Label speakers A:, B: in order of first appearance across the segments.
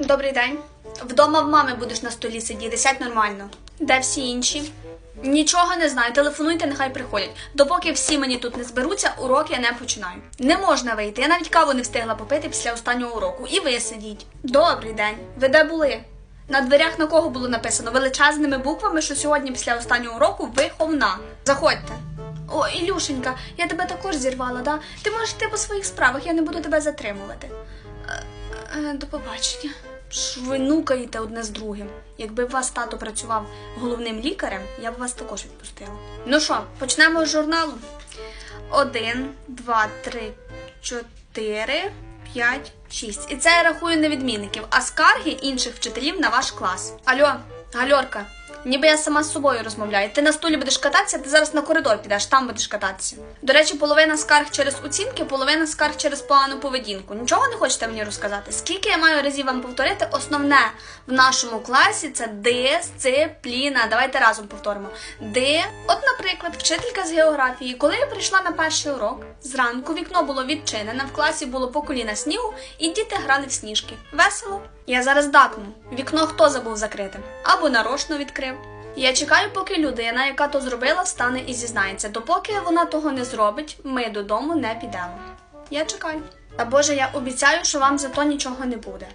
A: Добрий день. Вдома в мами будеш на столі сидіти, сядь нормально. Де всі інші? Нічого не знаю, телефонуйте, нехай приходять. Допоки всі мені тут не зберуться, урок я не починаю. Не можна вийти. Я навіть каву не встигла попити після останнього уроку. І ви сидіть. Добрий день. Ви де були? На дверях на кого було написано величезними буквами, що сьогодні після останнього уроку виховна. Заходьте. О, Ілюшенька, я тебе також зірвала, да? Ти можеш йти по своїх справах, я не буду тебе затримувати. Е, е, До побачення. Ж ви нукаєте одне з другим. Якби вас тато працював головним лікарем, я б вас також відпустила. Ну що, почнемо з журналу. Один, два, три, чотири, п'ять, шість. І це я рахую не відмінників, а скарги інших вчителів на ваш клас. Альо, гальорка, ніби я сама з собою розмовляю. Ти на стулі будеш кататися, ти зараз на коридор підеш, там будеш кататися. До речі, половина скарг через оцінки, половина скарг через погану поведінку. Нічого не хочете мені розказати? Скільки я маю разів вам повторити? Основне в нашому класі це дисципліна. Давайте разом повторимо. Ди, от, наприклад, вчителька з географії. Коли я прийшла на перший урок, зранку вікно було відчинене, в класі було по коліна снігу, і діти грали в сніжки. Весело. Я зараз дакну. Вікно хто забув закрити? Або нарочно відкрив. Я чекаю, поки людина, яка то зробила, стане і зізнається. Допоки вона того не зробить, ми додому не підемо. Я чекаю. Та Боже, я обіцяю, що вам за то нічого не буде.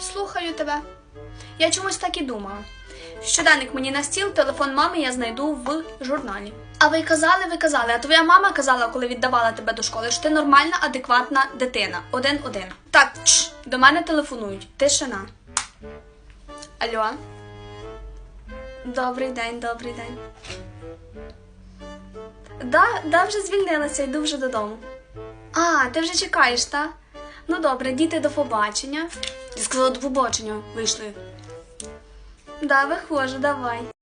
A: Слухаю тебе. Я чомусь так і думала. Щоденник мені на стіл, телефон мами я знайду в журналі. А ви казали, ви казали, а твоя мама казала, коли віддавала тебе до школи, що ти нормальна, адекватна дитина. Один-один. Так, чш, до мене телефонують. Тишина. Алло. Добрий день, добрий день. Да, да, вже звільнилася, йду вже додому. А, ти вже чекаєш, та? Ну добре, діти до побачення. Я сказала до побачення, вийшли. Да, виходжу, давай.